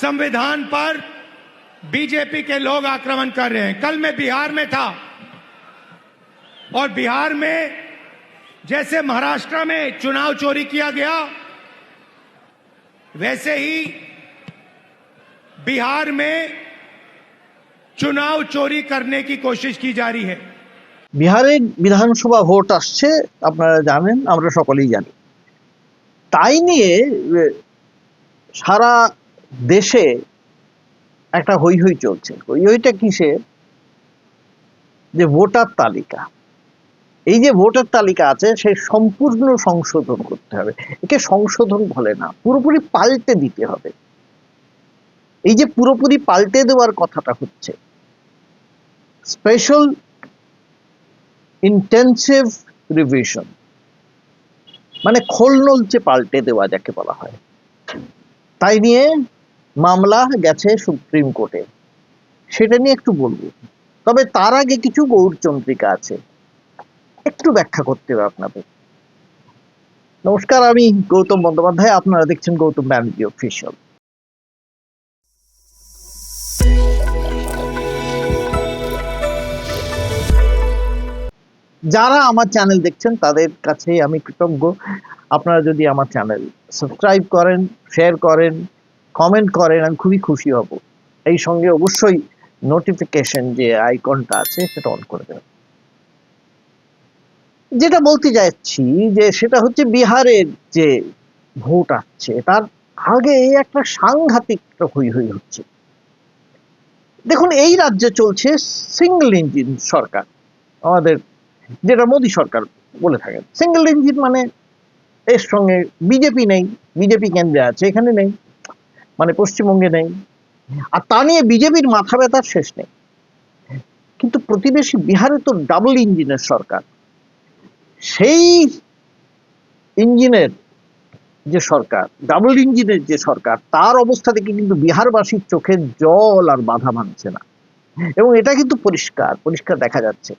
संविधान पर बीजेपी के लोग आक्रमण कर रहे हैं कल मैं बिहार में था और बिहार में जैसे महाराष्ट्र में चुनाव चोरी किया गया वैसे ही बिहार में चुनाव चोरी करने की कोशिश की जा रही है বিহারে বিধানসভা ভোট আসছে আপনারা জানেন আমরা সকলেই জানি তাই নিয়ে এ, সারা দেশে একটা হই হই চলছে। হই হইটা কিসে যে ভোটার তালিকা। এই যে ভোটার তালিকা আছে সেই সম্পূর্ণ সংশোধন করতে হবে। একে সংশোধন বলে না, পুরোপুরি পাল্টে দিতে হবে। এই যে পুরোপুরি পাল্টে দেওয়ার কথাটা হচ্ছে স্পেশাল ইন্টেন্সিভ রিভিশন মানে খোল নলচে পাল্টে দেওয়া যাকে বলা হয়। তাই নিয়ে মামলা গেছে সুপ্রিম কোর্টে। সেটা নিয়ে একটু বলব। তবে তার আগে কিছু গৌরচন্দ্রিকা আছে। একটু ব্যাখ্যা করতে হবে আপনাদের। নমস্কার, আমি গৌতম বন্দ্যোপাধ্যায়। আপনারা দেখছেন গৌতম ব্যানার্জি অফিসিয়াল যারা আমার চ্যানেল দেখছেন, তাদের কাছে আমি কৃতজ্ঞ। আপনারা যদি আমার চ্যানেল সাবস্ক্রাইব করেন, শেয়ার করেন কমেন্ট করেন, আমি খুবই খুশি হব। এই সঙ্গে অবশ্যই নোটিফিকেশন যে আইকনটা আছে, সেটা অন করে দেবেন। যেটা বলতে যাচ্ছি যে সেটা হচ্ছে বিহারের যে ভোট আসছে, তার আগে একটা সাংঘাতিক হই হই হচ্ছে। দেখুন, এই রাজ্যে চলছে সিঙ্গেল ইঞ্জিন সরকার। আমাদের যেটা মোদী সরকার বলে থাকেন। সিঙ্গেল ইঞ্জিন মানে এর সঙ্গে বিজেপি নেই, বিজেপি কেন্দ্রে আছে, এখানে নেই। মানে পশ্চিমবঙ্গে নেই। আর তা নিয়ে বিজেপির মাথা ব্যথার শেষ নেই। কিন্তু প্রতিবেশী বিহারে তো ডাবল ইঞ্জিনের সরকার। সেই ইঞ্জিনের যে সরকার ডাবল ইঞ্জিনের যে সরকার, তার অবস্থা থেকে কিন্তু বিহারবাসীর চোখের জল আর বাধা মানছে না। এবং এটা কিন্তু পরিষ্কার পরিষ্কার দেখা যাচ্ছে।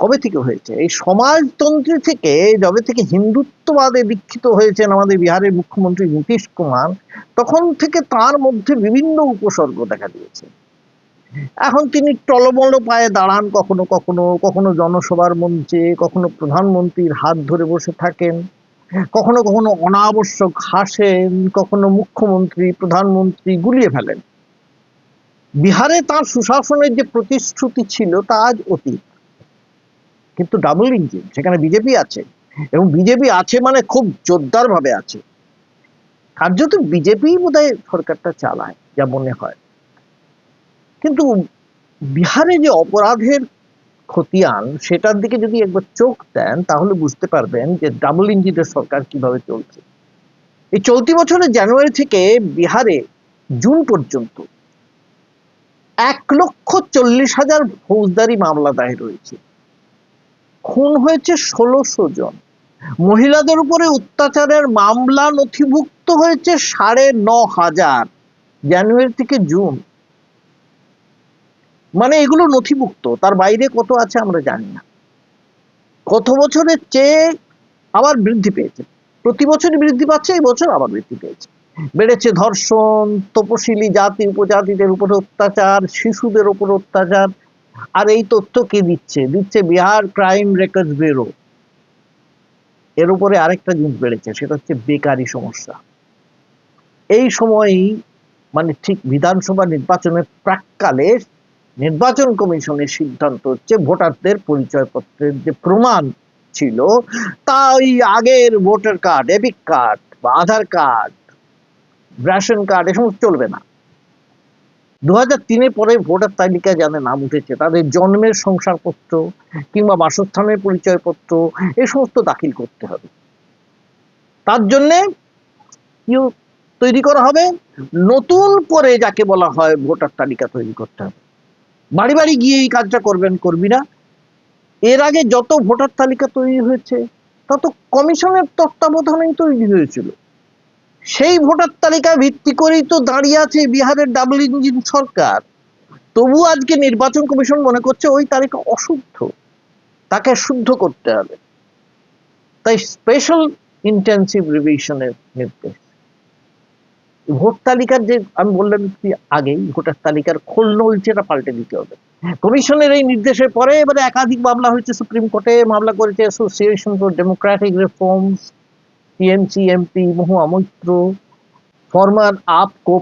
কবে থেকে হয়েছে? এই সমাজতন্ত্রী থেকে যবে থেকে হিন্দুত্ববাদে দীক্ষিত হয়েছেন আমাদের বিহারের মুখ্যমন্ত্রী নীতিশ কুমার, তখন থেকে তার মধ্যে বিভিন্ন উপসর্গ দেখা দিয়েছে। এখন তিনি টলমল পায়ে দাঁড়ান কখনো কখনো কখনো জনসভার মঞ্চে, কখনো প্রধানমন্ত্রীর হাত ধরে বসে থাকেন, কখনো কখনো অনাবশ্যক হাসেন, কখনো মুখ্যমন্ত্রী, প্রধানমন্ত্রী গুলিয়ে ফেলেন। বিহারে তার সুশাসনের যে প্রতিশ্রুতি ছিল তা আজ অতীত। কিন্তু ডাবল ইঞ্জিন সেখানে বিজেপি আছে। এবং বিজেপি আছে মানে খুব জোরদার ভাবে আছে। কার্যত বিজেপি বোধহয় সরকারটা চালায়, যা মনে হয়। কিন্তু বিহারে যে অপরাধের খতিয়ান, সেটার দিকে যদি একবার চোখ দেন, তাহলে বুঝতে পারবেন যে ডাবল ইঞ্জিনের সরকার কীভাবে চলছে। এই চলতি বছরের জানুয়ারি থেকে বিহারে জুন পর্যন্ত এক লক্ষ চল্লিশ হাজার ফৌজদারি মামলা দায়ের হয়েছে। খুন হয়েছে ষোলোশো জন। মহিলাদের উপরে অত্যাচারের মামলা নথিভুক্ত হয়েছে সাড়ে ন হাজার, জানুয়ারি থেকে জুন। মানে এগুলো নথিভুক্ত, তার বাইরে কত আছে আমরা জানি না। গত বছরের চেয়ে আবার বৃদ্ধি পেয়েছে। প্রতি বছরই বৃদ্ধি পাচ্ছে, এই বছর আবার বৃদ্ধি পেয়েছে। বেড়েছে ধর্ষণ, তপশিলি জাতি, উপজাতিদের উপর অত্যাচার, শিশুদের উপর অত্যাচার আর এই তথ্য কে দিচ্ছে? দিচ্ছে বিহার ক্রাইম রেকর্ড ব্যুরো এর উপরে আরেকটা জিনিস বেড়েছে, সেটা হচ্ছে বেকারি সমস্যা। এই সময়ই মানে ঠিক বিধানসভা নির্বাচনের প্রাককালে নির্বাচন কমিশনের সিদ্ধান্ত হচ্ছে ভোটারদের পরিচয়পত্রের যে প্রমাণ ছিল তা ওই আগের ভোটার কার্ড এপিক কার্ড বা আধার কার্ড, রেশন কার্ড, এ সমস্ত চলবে না। দু হাজার তিনে পরে ভোটার তালিকায় যাদের নাম উঠেছে, তাদের জন্মের সংসারপত্র কিংবা বাসস্থানের পরিচয়পত্র এই সমস্ত দাখিল করতে হবে। তার জন্যে কি তৈরি করা হবে? নতুন করে যাকে বলা হয় ভোটার তালিকা তৈরি করতে হবে। বাড়ি বাড়ি গিয়ে এই কাজটা করবেন কর্মীরা। এর আগে যত ভোটার তালিকা তৈরি হয়েছে, তত কমিশনের তত্ত্বাবধানেই তৈরি হয়েছিল। সেই ভোটার তালিকা ভিত্তি করেই তো দাঁড়িয়ে আছে বিহারের ডাবল ইঞ্জিন সরকার। তবু আজকে নির্বাচন কমিশন মনে করছে ওই তালিকা অশুদ্ধ। তাকে শুদ্ধ করতে হবে। তাই স্পেশাল ইন্টেন্সিভ রিভিশনের নির্দেশ। ভোট তালিকার যে আমি বললাম আগেই, ভোটার তালিকার খোল নলচেটা পাল্টে দিতে হবে। কমিশনের এই নির্দেশের পরে এবারে একাধিক মামলা হয়েছে সুপ্রিম কোর্টে, মামলা করেছে association for democratic reforms TMC MP Mahua Moitra former আপকো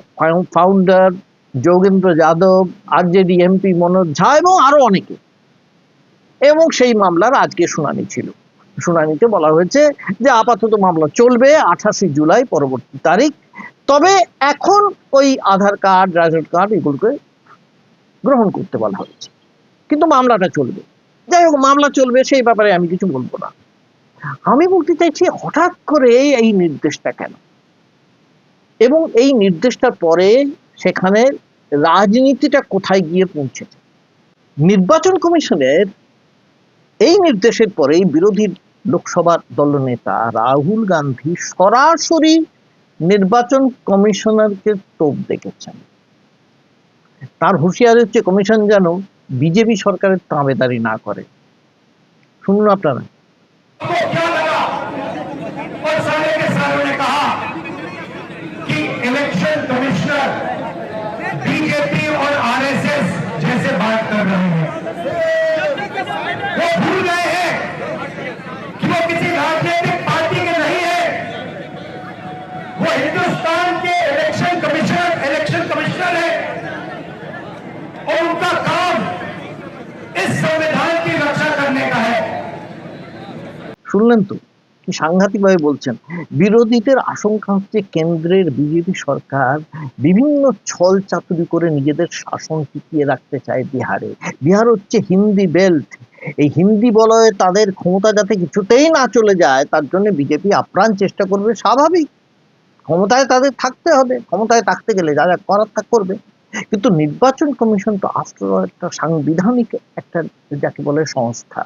founder Yogendra Yadav RJD MP Manoj Jha এবং আরও অনেকে। এবং সেই মামলার আজকে শুনানি ছিল। শুনানিতে বলা হয়েছে যে আপাতত মামলা চলবে আঠাশে জুলাই পরবর্তী তারিখ। তবে এখন ওই আধার কার্ড, রেশন কার্ড এগুলোকে গ্রহণ করতে বলা হয়েছে। কিন্তু মামলাটা চলবে। যাই হোক, মামলা চলবে, সেই ব্যাপারে আমি কিছু বলব না। আমি বলতে চাইছি, হঠাৎ করে এই নির্দেশটা কেন? এবং এই নির্দেশটার পরে সেখানে রাজনীতিটা কোথায় গিয়ে পৌঁছেছে? নির্বাচন কমিশনের এই নির্দেশের পরেই বিরোধী লোকসভার দলনেতা রাহুল গান্ধী সরাসরি নির্বাচন কমিশনারকে তোপ দেখেছেন। তার হুঁশিয়ার হচ্ছে, কমিশন যেন বিজেপি সরকারের তাঁবেদারি না করে। শুনুন আপনারা। Go, শুনলেন তো? কি সাংঘাতিক ভাবে বলছেন, বিরোধীদের আশঙ্কা হচ্ছে কেন্দ্রের বিজেপি সরকার বিভিন্ন ছল চাতুরি করে নিজেদের শাসন টিকিয়ে রাখতে চায় বিহারে। বিহার হচ্ছে হিন্দি বেল্ট। এই হিন্দি বলয়ে তাদের ক্ষমতা যাতে কিছুতেই না চলে যায়, তার জন্য বিজেপি আপ্রাণ চেষ্টা করবে স্বাভাবিক। ক্ষমতায় তাদের থাকতে হবে, ক্ষমতায় থাকতে গেলে যা যা করার তা করবে। কিন্তু নির্বাচন কমিশন তো আফটার একটা সাংবিধানিক একটা, যাকে বলে সংস্থা।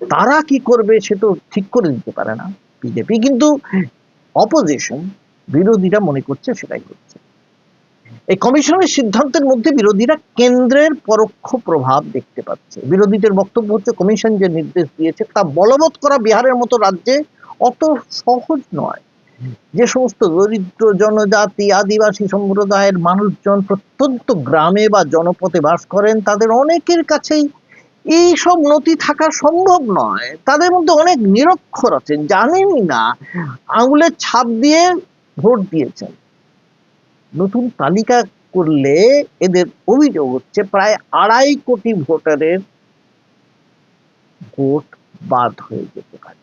তারা কি করবে সে তো ঠিক করে দিতে পারে না বিজেপি। কিন্তু অপোজিশন বিরোধীরা মনে করছে সেটাই হচ্ছে এই কমিশনের সিদ্ধান্তের মধ্যে বিরোধীরা কেন্দ্রের পরোক্ষ প্রভাব দেখতে পাচ্ছে। বিরোধীদের বক্তব্য হচ্ছে কমিশন যে নির্দেশ দিয়েছে তা বলবৎ করা বিহারের মতো রাজ্যে অত সহজ নয়। যে সমস্ত দরিদ্র জনজাতি, আদিবাসী সম্প্রদায়ের মানুষজন প্রত্যন্ত গ্রামে বা জনপথে বাস করেন, তাদের অনেকের কাছেই এই সব নথি থাকা সম্ভব নয়। তাদের মধ্যে অনেক নিরক্ষর আছে, জানেনই না। আঙুলের ছাপ দিয়ে ভোট দিয়েছেন। নতুন তালিকা করলে এদের অভিযোগ হচ্ছে প্রায় আড়াই কোটি ভোটারের ভোট বাদ হয়ে যেতে পারে।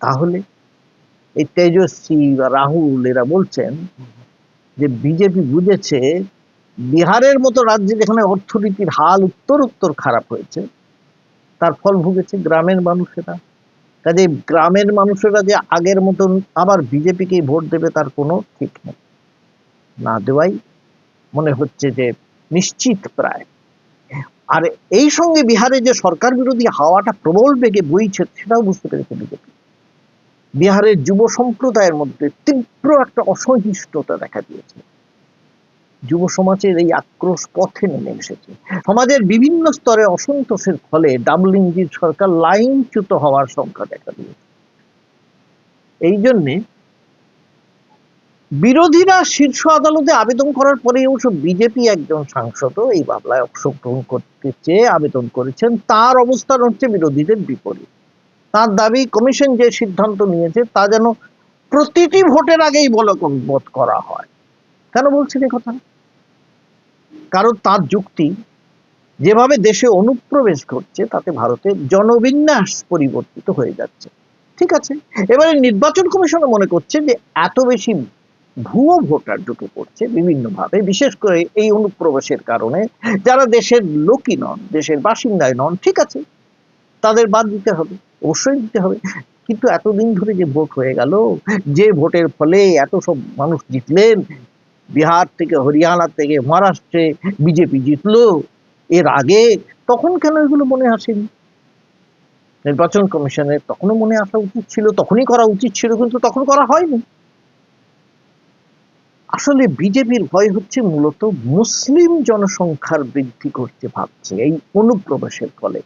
তাহলে এই তেজস্বী বা রাহুল এরা বলছেন যে বিজেপি বুঝেছে বিহারের মতো রাজ্যে যেখানে অর্থনীতির হাল উত্তর উত্তর খারাপ হয়েছে, তার ফল ভুগেছে গ্রামের মানুষেরা। কাজে গ্রামের মানুষেরা যে আগের মতন আবার বিজেপিকে ভোট দেবে তার কোনো ঠিক নেই। না দেওয়াই মনে হচ্ছে যে নিশ্চিত প্রায়। আর এই সঙ্গে বিহারে যে সরকার বিরোধী হাওয়াটা প্রবল বেগে বইছে সেটাও বুঝতে পেরেছে বিজেপি। বিহারের যুব সম্প্রদায়ের মধ্যে তীব্র একটা অসহিষ্ণুতা দেখা দিয়েছে। যুব সমাজের এই আক্রোশ পথে নেমে এসেছে। সমাজের বিভিন্ন স্তরে অসন্তোষের ফলে ডাবল ইঞ্জিন সরকার লাইনচ্যুত হওয়ার সংখ্যা দেখা দিয়েছে। এই জন্যে বিরোধীরা শীর্ষ আদালতে আবেদন করার পরে অবশ্য বিজেপি একজন সাংসদ এই মামলায় অংশগ্রহণ করতে চেয়ে আবেদন করেছেন। তার অবস্থান হচ্ছে বিরোধীদের বিপরীত। তার দাবি, কমিশন যে সিদ্ধান্ত নিয়েছে তা যেন প্রতিটি ভোটের আগেই বলবৎ করা হয়। কেন বলছেন এ কথা কারণ তার যুক্তি যেভাবে দেশে অনুপ্রবেশ ঘটছে, তাতে ভারতের জনবিন্যাস পরিবর্তিত হয়ে যাচ্ছে। ঠিক আছে? এবারে নির্বাচন কমিশন মনে করছে যে এত বেশি ভুয়ো ভোটার ঢুকে পড়ছে বিভিন্নভাবে, বিশেষ করে এই অনুপ্রবেশের কারণে। যারা দেশের লোকই নন, দেশের বাসিন্দায় নন, ঠিক আছে? তাদের বাদ দিতে হবে, অবশ্যই দিতে হবে। কিন্তু এতদিন ধরে যে ভোট হয়ে গেল, যে ভোটের ফলে এত সব মানুষ জিতলেন বিহার থেকে হরিয়ানা থেকে মহারাষ্ট্রে বিজেপি জিতলো। এর আগে তখন কেন এগুলো মনে আসেনি? নির্বাচন কমিশনের তখনও মনে আসা উচিত ছিল, তখনই করা উচিত ছিল, কিন্তু তখন করা হয়নি। আসলে বিজেপির ভয় হচ্ছে মূলত মুসলিম জনসংখ্যার বৃদ্ধি করতে ভাবছে এই অনুপ্রবেশের ফলে।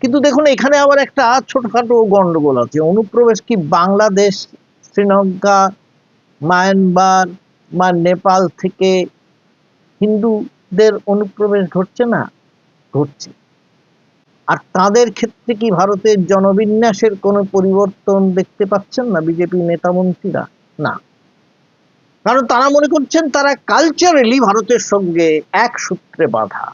কিন্তু দেখুন, এখানে আবার একটা ছোটখাটো গন্ডগোল আছে। অনুপ্রবেশ কি বাংলাদেশ, শ্রীলঙ্কা, মায়ানমার বা নেপাল থেকে হিন্দুদের অনুপ্রবেশ ঘটছে না? ঘটছে। আর তাদের ক্ষেত্রে কি ভারতের জনবিন্যাসের কোনো পরিবর্তন দেখতে পাচ্ছেন না বিজেপি নেতা মন্ত্রীরা না। কারণ তারা মনে করছেন তারা কালচারালি ভারতের সঙ্গে এক সূত্রে বাঁধা।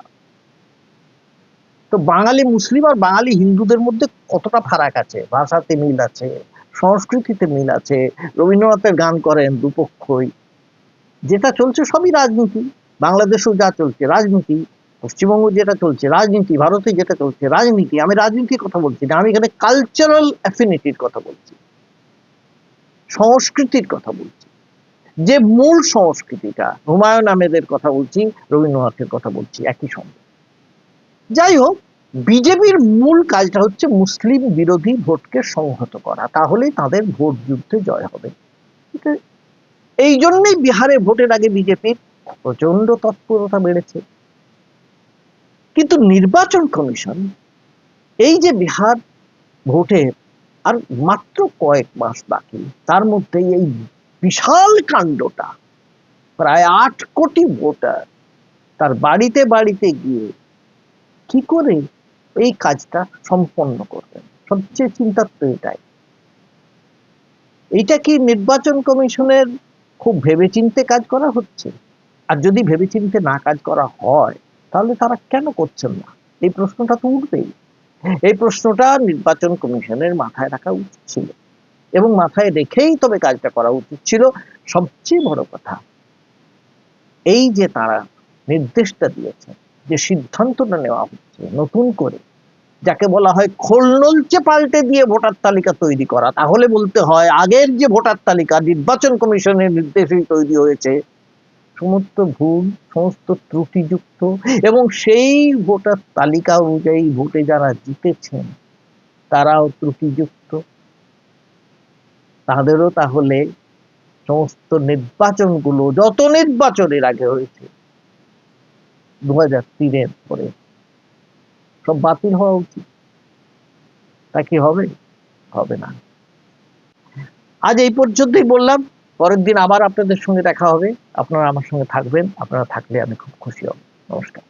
তো বাঙালি মুসলিম আর বাঙালি হিন্দুদের মধ্যে কতটা ফারাক আছে? ভাষাতে মিল আছে, সংস্কৃতিতে মিল আছে, রবীন্দ্রনাথের গান করেন দুপক্ষই। যেটা চলছে সবই রাজনীতি। বাংলাদেশেও যা চলছে, রাজনীতি, পশ্চিমবঙ্গ যেটা চলছে, রাজনীতি, ভারতে যেটা চলছে, রাজনীতি, আমি রাজনীতির কথা বলছি না, আমি এখানে কালচারাল অ্যাফিনিটির কথা বলছি। সংস্কৃতির কথা বলছি। যে মূল সংস্কৃতিটা, হুমায়ুন আহমেদের কথা বলছি, রবীন্দ্রনাথের কথা বলছি, একই সঙ্গে। যাই হোক, বিজেপির মূল কাজটা হচ্ছে মুসলিম বিরোধী ভোটকে সংহত করা, তাহলেই তাদের ভোট যুদ্ধে জয় হবে। আছে? এই জন্যই বিহারে ভোটের আগে বিজেপির প্রচণ্ড তৎপরতা বেড়েছে। কিন্তু নির্বাচন কমিশন এই যে বিহার ভোটের আর মাত্র কয়েক মাস বাকি, তার মধ্যে এই বিশাল কাণ্ডটা, প্রায় আট কোটি ভোটার তার বাড়িতে বাড়িতে গিয়ে কি করে এই কাজটা সম্পন্ন করবেন? সবচেয়ে চিন্তার তো এটাই। এইটা কি নির্বাচন কমিশনের খুব ভেবেচিন্তে কাজ করা হচ্ছে। আর যদি ভেবেচিন্তে না কাজ করা হয়, তাহলে তারা কেন করছেন না? এই প্রশ্নটা তো উঠবেই। এই প্রশ্নটা নির্বাচন কমিশনের মাথায় রাখা উচিত ছিল। এবং মাথায় রেখেই তবে কাজটা করা উচিত ছিল। সবচেয়ে বড় কথা, এই যে তারা নির্দেশটা দিয়েছে যে সিদ্ধান্তটা নেওয়া হচ্ছে নতুন করে যাকে বলা হয় খোলনলচে পাল্টে দিয়ে ভোটার তালিকা তৈরি করা। তাহলে বলতে হয়, আগের যে ভোটার তালিকা, নির্বাচন কমিশনের নির্দেশেই তৈরি হয়েছে, সমস্ত ভুল, সমস্ত ত্রুটিযুক্ত এবং সেই ভোটার তালিকা অনুযায়ী ভোটে যারা জিতেছেন, তারাও ত্রুটিযুক্ত। তাদেরও তাহলে সমস্ত নির্বাচনগুলো, যত নির্বাচনের আগে হয়েছে দু হাজার তিনের পরে সব বাতিল হওয়া উচিত। তা কি হবে? হবে না। আজ এই পর্যন্তই বললাম। পরের দিন আবার আপনাদের সঙ্গে দেখা হবে। আপনারা আমার সঙ্গে থাকবেন। আপনারা থাকলে আমি খুব খুশি হব। নমস্কার।